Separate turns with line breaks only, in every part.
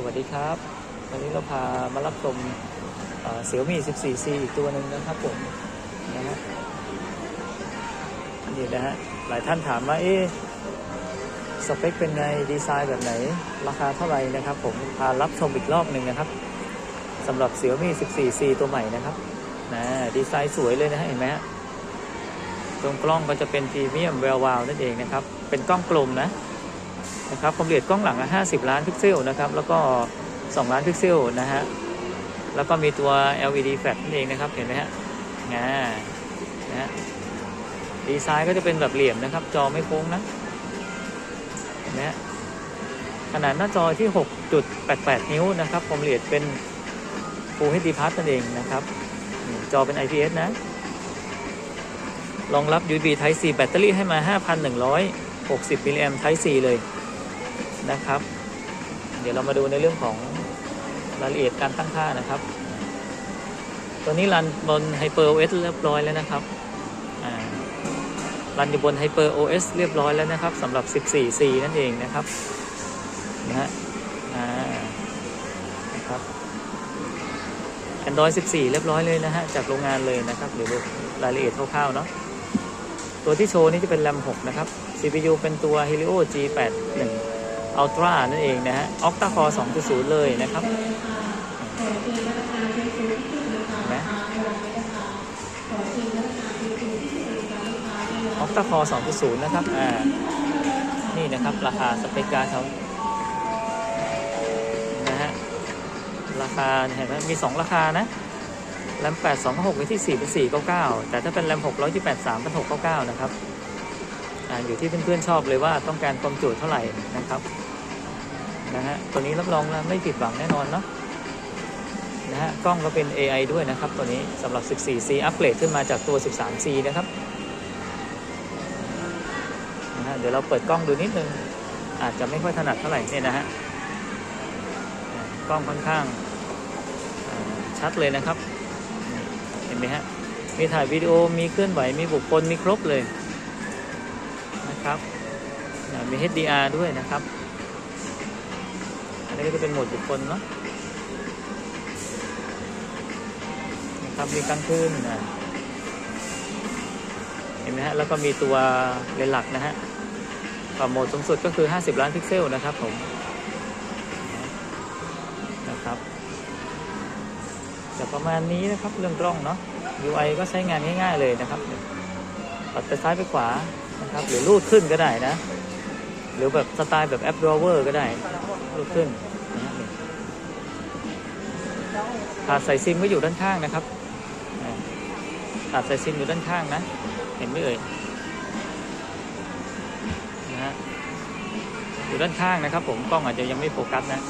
สวัสดีครับ วันนี้เราพามารับชมเสี่ยวมี่ 14C อีกตัวหนึ่งนะครับผมนะฮะนี่นะฮะหลายท่านถามว่าเอ๊ะสเปคเป็นไงดีไซน์แบบไหน ราคาเท่าไหร่นะครับ ผมพารับชมอีกรอบหนึ่งนะครับสำหรับเสี่ยวมี่ 14C ตัวใหม่นะครับนะดีไซน์สวยเลยนะฮะเห็นไหมฮะตรงกล้องก็จะเป็นพรีเมียมแวววาวนั่นเองนะครับ เป็นกล้องกลมนะ นะครับความละเอียดกล้องหลังอะ50 ล้านพิกเซลนะครับแล้วก็ 2 ล้านพิกเซลนะฮะแล้วก็มีตัว LED flash นั่นเองนะครับเห็นไหมฮะงานะฮะดีไซน์ก็จะเป็นแบบเหลี่ยมนะครับ จอไม่โค้งนะเห็นไหมฮะขนาดหน้าจอที่ 6.88 นิ้วนะครับความละเอียดเป็น Full HD Plus นั่นเองนะครับ จอเป็น IPS นะรองรับ USB Type C แบตเตอรี่ให้มา 5,160 มิลลิแอมป์ Type C เลย นะครับ เดี๋ยวเรามาดูในเรื่องของรายละเอียดการตั้งค่านะครับ ตัวนี้รันบน Hyper OS เรียบร้อยแล้วนะครับรันอยู่บน Hyper OS เรียบร้อยแล้วนะครับสำหรับ 14C นั่นเองนะครับนะฮะอ่านะครับ Android 14 เรียบร้อยเลยนะฮะจากโรงงานเลยนะครับเดี๋ยวดูรายละเอียดคร่าวๆเนาะตัวที่โชว์นี่จะเป็น RAM 6 นะครับ CPU เป็นตัว Helio G81 Ultra นั่นเองนะฮะ Octa Core 2.0 เลยนะครับเห็นไหม Octa Core 2.0 นะครับ อ่า นี่นะครับ ราคาสเปคการ์เขานะฮะ ราคาเห็นไหมมี 2 ราคานะแรม8 2 6ไว้ที่ 4 เป็น 499 แต่ถ้าเป็นแรม6 1 8 3 เป็น 699 นะครับ อ่า อยู่ที่เพื่อนๆชอบเลยว่าต้องการความจุเท่าไหร่นะครับ นะฮะตัวนี้รับรองแล้วไม่ผิดหวังแน่นอนเนาะนะฮะกล้องก็เป็น AI ด้วยนะครับ ตัวนี้สำหรับ 14C อัปเกรดขึ้นมาจากตัว 13C นะครับนะฮะเดี๋ยวเราเปิดกล้องดูนิดนึง อาจจะไม่ค่อยถนัดเท่าไหร่เนี่ยนะฮะกล้องค่อนข้างชัดเลยนะครับ เห็นไหมฮะ มีถ่ายวิดีโอ มีเคลื่อนไหว มีบุคคล มีครบเลยนะครับ มี HDR ด้วยนะครับ นี้ก็จะเป็นโหมดบุคคลเนาะนะครับมีกลางคืนนะเห็นไหมฮะแล้วก็มีตัวเลนส์หลักนะฮะความโหมดสูงสุดก็คือ 50 ล้านพิกเซลนะครับผมนะครับจะประมาณนี้นะครับเรื่องกล้องเนาะ UI ก็ใช้งานง่าย ๆเลยนะครับปัดไปซ้ายไปขวานะครับหรือลูดขึ้นก็ได้นะ หรือแบบสไตล์แบบแอป drawer ก็ได้ลูดขึ้น ถาดใส่ซิมก็อยู่ด้านข้างนะครับถาดใส่ซิมอยู่ด้านข้างนะ เห็นไหมเอ่ยนะฮะอยู่ด้านข้างนะครับ ผมกล้องอาจจะยังไม่โฟกัสนะ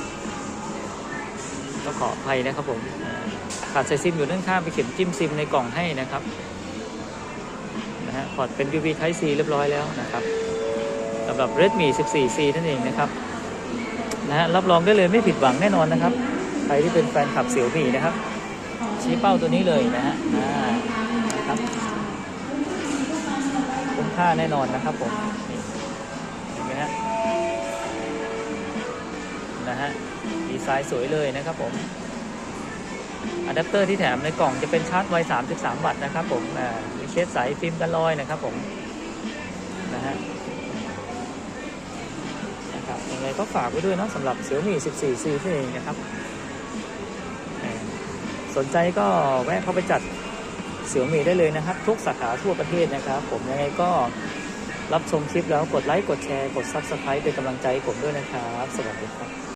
ก็ขออภัยนะครับผมอ่าขาดใส่ซิมอยู่ด้านข้างไปเข็มจิ้มซิมในกล่องให้นะครับนะฮะพอร์ตเป็น UV Type C เรียบร้อยแล้วนะครับสำหรับ Redmi 14C นั่นเองนะครับนะฮะรับรองได้เลยไม่ผิดหวังแน่นอนนะครับ ใครที่เป็นแฟนคลับเสี่ยวมี่นะครับ ชี้เป้าตัวนี้เลยนะฮะนะครับคุ้มค่าแน่นอนนะครับผมนี่เห็นไหมฮะนะฮะดีไซน์สวยเลยนะครับผมอะแดปเตอร์ที่แถมในกล่องจะเป็นชาร์จไว 33 วัตต์นะครับผมอ่ามีเคสใสฟิล์มกันรอยนะครับผมนะฮะนะครับยังไงก็ฝากไว้ด้วยเนาะสำหรับ Xiaomi 14C นี่เองนะครับ สนใจก็แวะเข้าไปจัด Xiaomi ได้เลยนะครับ ทุกสาขาทั่วประเทศนะครับ ผมยังไงก็รับชมคลิปแล้วกดไลค์ กดแชร์ กด Subscribe เป็นกำลังใจผมด้วยนะครับ สวัสดีครับ